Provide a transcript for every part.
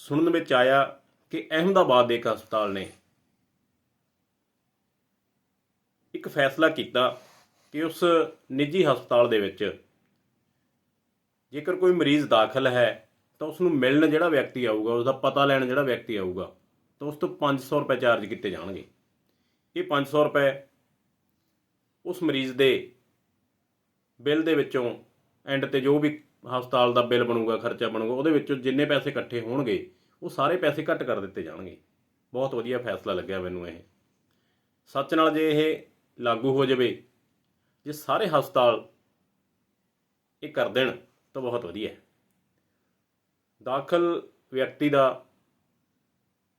ਸੁਣਨ ਵਿੱਚ ਆਇਆ ਕਿ ਅਹਿਮਦਾਬਾਦ ਦੇ ਇੱਕ ਹਸਪਤਾਲ ਨੇ ਇੱਕ ਫੈਸਲਾ ਕੀਤਾ ਕਿ ਉਸ ਨਿੱਜੀ ਹਸਪਤਾਲ ਦੇ ਵਿੱਚ ਜੇਕਰ ਕੋਈ ਮਰੀਜ਼ ਦਾਖਲ ਹੈ, ਤਾਂ ਉਸ ਨੂੰ ਮਿਲਣ ਜਿਹੜਾ ਵਿਅਕਤੀ ਆਊਗਾ ਉਸ ਦਾ ਪਤਾ ਲੈਣ ਜਿਹੜਾ ਵਿਅਕਤੀ ਆਊਗਾ, ਤਾਂ ਉਸ ਤੋਂ 500 ਰੁਪਏ ਚਾਰਜ ਕੀਤੇ ਜਾਣਗੇ। ਇਹ 500 ਰੁਪਏ ਉਸ ਮਰੀਜ਼ ਦੇ ਬਿੱਲ ਦੇ ਵਿੱਚੋਂ ਐਂਡ ਤੇ ਜੋ ਵੀ ਹਸਪਤਾਲ ਦਾ ਬਿੱਲ ਬਣੂਗਾ, ਖਰਚਾ ਬਣੂਗਾ, ਉਹਦੇ ਵਿੱਚੋਂ ਜਿੰਨੇ ਪੈਸੇ ਇਕੱਠੇ ਹੋਣਗੇ, ਉਹ ਸਾਰੇ ਪੈਸੇ ਘੱਟ ਕਰ ਦਿੱਤੇ ਜਾਣਗੇ। ਬਹੁਤ ਵਧੀਆ ਫੈਸਲਾ ਲੱਗਿਆ ਮੈਨੂੰ ਇਹ। ਸੱਚ ਨਾਲ ਜੇ ਇਹ ਲਾਗੂ ਹੋ ਜਾਵੇ, ਜੇ ਸਾਰੇ ਹਸਪਤਾਲ ਇਹ ਕਰ ਦੇਣ, ਤਾਂ ਬਹੁਤ ਵਧੀਆ ਦਾਖਲ ਵਿਅਕਤੀ ਦਾ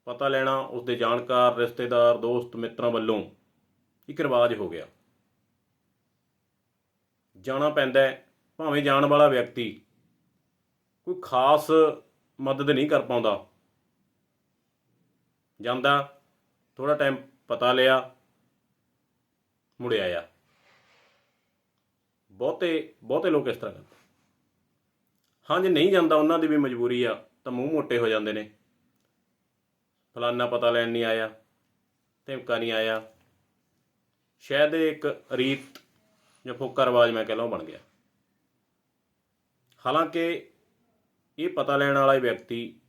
ਪਤਾ ਲੈਣਾ ਉਸ ਦੇ ਜਾਣਕਾਰ, ਰਿਸ਼ਤੇਦਾਰ, ਦੋਸਤ, ਮਿੱਤਰਾਂ ਵੱਲੋਂ ਇੱਕ ਰਿਵਾਜ ਹੋ ਗਿਆ। ਜਾਣਾ ਪੈਂਦਾ ਹੈ ਭਾਵੇਂ ਜਾਣ ਵਾਲਾ ਵਿਅਕਤੀ ਕੋਈ ਖਾਸ ਮਦਦ ਨਹੀਂ ਕਰ ਪਾਉਂਦਾ। ਜਾਂਦਾ ਥੋੜਾ ਟਾਈਮ ਪਤਾ ਲਿਆ, ਮੁੜ ਆਇਆ। ਬਹੁਤੇ ਬਹੁਤੇ ਲੋਕ ਇਸ ਤਰ੍ਹਾਂ ਕਰਦੇ। ਹਾਂ, ਜੇ ਨਹੀਂ ਜਾਂਦਾ, ਉਹਨਾਂ ਦੀ ਵੀ ਮਜਬੂਰੀ ਆ, ਤਾਂ ਮੂੰਹ ਮੋਟੇ ਹੋ ਜਾਂਦੇ ਨੇ। ਫਲਾਨਾ ਪਤਾ ਲੈਣ ਨਹੀਂ ਆਇਆ, ਧਮਕਾ ਨਹੀਂ ਆਇਆ। ਸ਼ਾਇਦ ਇਹ ਇੱਕ ਰੀਤ ਜਾਂ ਫੋਕਾ ਰਿਵਾਜ ਮੈਂ ਕਹਿ ਲਵਾਂ ਬਣ ਗਿਆ। ਹਾਲਾਂਕਿ ਇਹ ਪਤਾ ਲੈਣ ਵਾਲਾ ਵਿਅਕਤੀ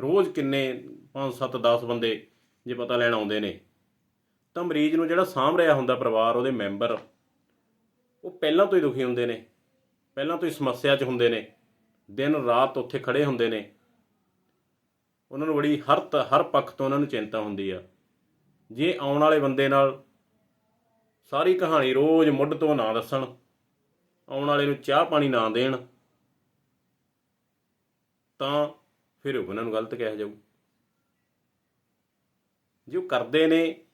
ਰੋਜ਼ ਕਿੰਨੇ 5 7 10 ਬੰਦੇ ਜੇ ਪਤਾ ਲੈਣ ਆਉਂਦੇ ਨੇ, ਤਾਂ ਮਰੀਜ਼ ਨੂੰ ਜਿਹੜਾ ਸਾਂਭ ਰਿਹਾ ਹੁੰਦਾ ਪਰਿਵਾਰ, ਉਹਦੇ ਮੈਂਬਰ, ਉਹ ਪਹਿਲਾਂ ਤੋਂ ਹੀ ਦੁਖੀ ਹੁੰਦੇ ਨੇ, ਪਹਿਲਾਂ ਤੋਂ ਹੀ ਸਮੱਸਿਆ 'ਚ ਹੁੰਦੇ ਨੇ, ਦਿਨ ਰਾਤ ਉੱਥੇ ਖੜੇ ਹੁੰਦੇ ਨੇ। ਉਹਨਾਂ ਨੂੰ ਬੜੀ ਹਰ ਤ- ਹਰ ਪੱਖ ਤੋਂ ਉਹਨਾਂ ਨੂੰ ਚਿੰਤਾ ਹੁੰਦੀ ਆ। ਜੇ ਆਉਣ ਵਾਲੇ ਬੰਦੇ ਨਾਲ ਸਾਰੀ ਕਹਾਣੀ ਰੋਜ਼ ਮੁੱਢ ਤੋਂ ਨਾ ਦੱਸਣ, ਆਉਣ ਵਾਲੇ ਨੂੰ ਚਾਹ ਪਾਣੀ ਨਾ ਦੇਣ ਤਾਂ ਫਿਰ ਉਹਨਾਂ ਨੂੰ ਗਲਤ ਕਿਹਾ ਜਾਊ। ਜੇ ਉਹ ਕਰਦੇ ਨੇ,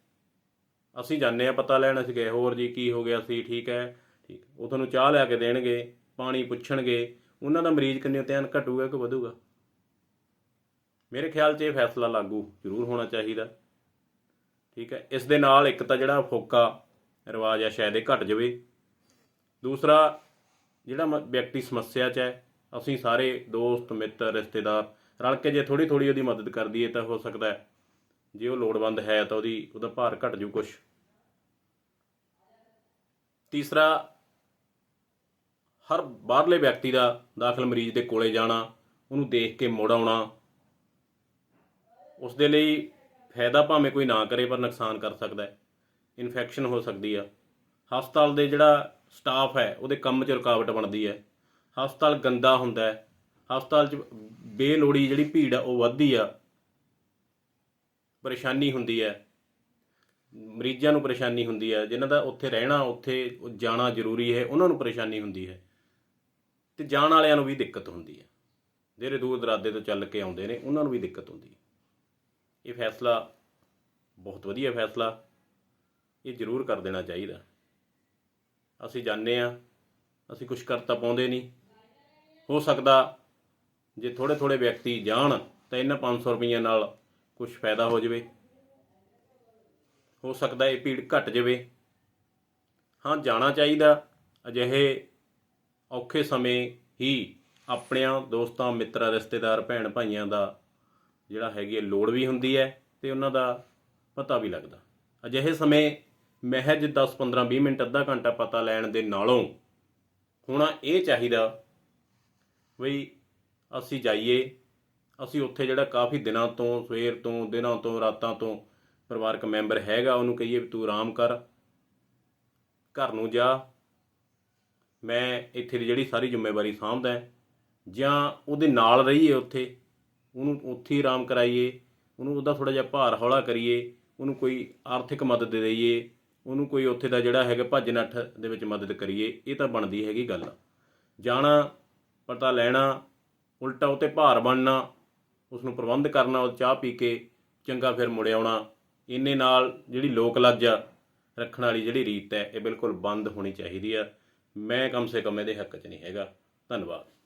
ਅਸੀਂ ਜਾਣਦੇ ਆ ਪਤਾ ਲੈਣ ਅਸੀਂ ਗਏ, ਹੋਰ ਜੀ ਕੀ ਹੋ ਗਿਆ ਸੀ ਠੀਕ ਹੈ, ਠੀਕ। ਉਹ ਤੁਹਾਨੂੰ ਚਾਹ ਲਿਆ ਕੇ ਦੇਣਗੇ, ਪਾਣੀ ਪੁੱਛਣਗੇ, ਉਹਨਾਂ ਦਾ ਮਰੀਜ਼ ਕਿੰਨੇ ਧਿਆਨ ਘਟੂਗਾ ਕਿ ਵਧੂਗਾ? ਮੇਰੇ ਖਿਆਲ 'ਚ ਇਹ ਫੈਸਲਾ ਲਾਗੂ ਜ਼ਰੂਰ ਹੋਣਾ ਚਾਹੀਦਾ। ਠੀਕ ਹੈ, ਇਸ ਦੇ ਨਾਲ ਇੱਕ ਤਾਂ ਜਿਹੜਾ ਫੋਕਾ ਰਿਵਾਜ ਆ ਸ਼ਾਇਦ ਇਹ ਘਟ ਜਾਵੇ। ਦੂਸਰਾ, ਜਿਹੜਾ ਮ- ਵਿਅਕਤੀ ਸਮੱਸਿਆ 'ਚ ਹੈ ਅਸੀਂ ਸਾਰੇ ਦੋਸਤ, ਮਿੱਤਰ, ਰਿਸ਼ਤੇਦਾਰ ਰਲ ਕੇ ਜੇ ਥੋੜੀ ਥੋੜੀ ਉਹਦੀ ਮਦਦ ਕਰ ਦਈਏ ਤਾਂ ਹੋ ਸਕਦਾ ਜੇ ਉਹ ਲੋੜਵੰਦ ਹੈ ਤਾਂ ਉਹਦੀ, ਉਹਦਾ ਭਾਰ ਘਟ ਜੂ ਕੁਛ। ਤੀਸਰਾ, ਹਰ ਬਾਹਰਲੇ ਵਿਅਕਤੀ ਦਾ ਦਾਖਲ ਮਰੀਜ਼ ਦੇ ਕੋਲੇ ਜਾਣਾ, ਉਹਨੂੰ ਦੇਖ ਕੇ ਮੁੜ ਆਉਣਾ, ਉਸ ਦੇ ਲਈ ਫਾਇਦਾ ਭਾਵੇਂ ਕੋਈ ਨਾ ਕਰੇ ਪਰ ਨੁਕਸਾਨ ਕਰ ਸਕਦਾ ਹੈ। ਇਨਫੈਕਸ਼ਨ ਹੋ ਸਕਦੀ ਆ। ਹਸਪਤਾਲ ਦੇ ਜਿਹੜਾ ਸਟਾਫ ਹੈ, ਉਹਦੇ ਕੰਮ 'ਚ ਰੁਕਾਵਟ ਬਣਦੀ ਹੈ। ਹਸਪਤਾਲ ਗੰਦਾ ਹੁੰਦਾ ਹੈ। ਹਸਪਤਾਲ 'ਚ ਬੇਲੋੜੀ ਜਿਹੜੀ ਭੀੜ ਆ, ਉਹ ਵੱਧਦੀ ਆ। ਪਰੇਸ਼ਾਨੀ ਹੁੰਦੀ ਹੈ। ਮਰੀਜ਼ਾਂ ਨੂੰ ਪਰੇਸ਼ਾਨੀ ਹੁੰਦੀ ਹੈ। ਜਿਨ੍ਹਾਂ ਦਾ ਉੱਥੇ ਰਹਿਣਾ, ਉੱਥੇ ਜਾਣਾ ਜ਼ਰੂਰੀ ਹੈ, ਉਹਨਾਂ ਨੂੰ ਪਰੇਸ਼ਾਨੀ ਹੁੰਦੀ ਹੈ। ਤੇ ਜਾਣ ਵਾਲਿਆਂ ਨੂੰ ਵੀ ਦਿੱਕਤ ਹੁੰਦੀ ਹੈ। ਜਿਹੜੇ ਦੂਰ ਦਰਾਡੇ ਤੋਂ ਚੱਲ ਕੇ ਆਉਂਦੇ ਨੇ, ਉਹਨਾਂ ਨੂੰ ਵੀ ਦਿੱਕਤ ਹੁੰਦੀ ਹੈ। ਇਹ ਫੈਸਲਾ ਬਹੁਤ ਵਧੀਆ ਫੈਸਲਾ। ਇਹ ਜ਼ਰੂਰ ਕਰ ਦੇਣਾ ਚਾਹੀਦਾ। ਅਸੀਂ ਜਾਣਦੇ ਆ ਅਸੀਂ ਕੁਝ ਕਰਤਾ ਪਾਉਂਦੇ ਨਹੀਂ। ਹੋ ਸਕਦਾ ਜੇ ਥੋੜੇ ਥੋੜੇ ਵਿਅਕਤੀ ਜਾਣ ਤਾਂ ਇਹਨਾਂ 500 ਰੁਪਈਆ ਨਾਲ ਕੁਝ ਫਾਇਦਾ ਹੋ ਜਾਵੇ। ਹੋ ਸਕਦਾ ਇਹ ਭੀੜ ਘਟ ਜਾਵੇ। ਹਾਂ, ਜਾਣਾ ਚਾਹੀਦਾ ਅਜਿਹੇ ਔਖੇ ਸਮੇਂ ਹੀ ਆਪਣਿਆਂ ਦੋਸਤਾਂ, ਮਿੱਤਰਾਂ, ਰਿਸ਼ਤੇਦਾਰ, ਭੈਣ ਭਾਈਆਂ ਦਾ ਜਿਹੜਾ ਹੈਗੀ ਹੈ ਲੋੜ ਵੀ ਹੁੰਦੀ ਹੈ ਤੇ ਉਹਨਾਂ ਦਾ ਪਤਾ ਵੀ ਲੱਗਦਾ। ਅਜਿਹੇ ਸਮੇਂ ਮਹਿਜ 10 15 20 ਮਿੰਟ, ਅੱਧਾ ਘੰਟਾ ਪਤਾ ਲੈਣ ਦੇ ਨਾਲੋਂ ਹੋਣਾ ਇਹ ਚਾਹੀਦਾ ਬਈ ਅਸੀਂ ਜਾਈਏ, ਅਸੀਂ ਉੱਥੇ ਜਿਹੜਾ ਕਾਫੀ ਦਿਨਾਂ ਤੋਂ, ਸਵੇਰ ਤੋਂ, ਦਿਨਾਂ ਤੋਂ, ਰਾਤਾਂ ਤੋਂ ਪਰਿਵਾਰਕ ਮੈਂਬਰ ਹੈਗਾ, ਉਹਨੂੰ ਕਹੀਏ ਵੀ ਤੂੰ ਆਰਾਮ ਕਰ, ਘਰ ਨੂੰ ਜਾ। ਮੈਂ ਇੱਥੇ ਦੀ ਜਿਹੜੀ ਸਾਰੀ ਜ਼ਿੰਮੇਵਾਰੀ ਸਾਂਭਦਾ ਜਾਂ ਉਹਦੇ ਨਾਲ ਰਹੀਏ ਉੱਥੇ, ਉਹਨੂੰ ਉੱਥੇ ਹੀ ਆਰਾਮ ਕਰਾਈਏ, ਉਹਨੂੰ ਉਹਦਾ ਥੋੜਾ ਜਿਹਾ ਭਾਰ ਹੌਲਾ ਕਰੀਏ, ਉਹਨੂੰ ਕੋਈ ਆਰਥਿਕ ਮਦਦ ਦੇ ਦਈਏ, ਉਹਨੂੰ ਕੋਈ ਉੱਥੇ ਦਾ ਜਿਹੜਾ ਹੈਗਾ ਭੱਜ ਨੱਠ ਦੇ ਵਿੱਚ ਮਦਦ ਕਰੀਏ, ਇਹ ਤਾਂ ਬਣਦੀ ਹੈਗੀ ਗੱਲ। ਜਾਣਾ ਪਤਾ ਲੈਣਾ, ਉਲਟਾ ਉਤੇ ਭਾਰ ਬਣਨਾ ਉਸ ਨੂੰ ਪ੍ਰਬੰਧ ਕਰਨਾ, ਉਹ ਚਾਹ ਪੀ ਕੇ ਚੰਗਾ ਫਿਰ ਮੁੜ ਆਉਣਾ। ਇੰਨੇ ਨਾਲ ਜਿਹੜੀ ਲੋਕ ਲੱਜਾ ਰੱਖਣ ਵਾਲੀ ਜਿਹੜੀ ਰੀਤ ਹੈ, ਇਹ ਬਿਲਕੁਲ ਬੰਦ ਹੋਣੀ ਚਾਹੀਦੀ ਆ। ਮੈਂ ਕਮ ਸੇ ਕਮ ਇਹਦੇ ਹੱਕ 'ਚ ਨਹੀਂ ਹੈਗਾ। ਧੰਨਵਾਦ।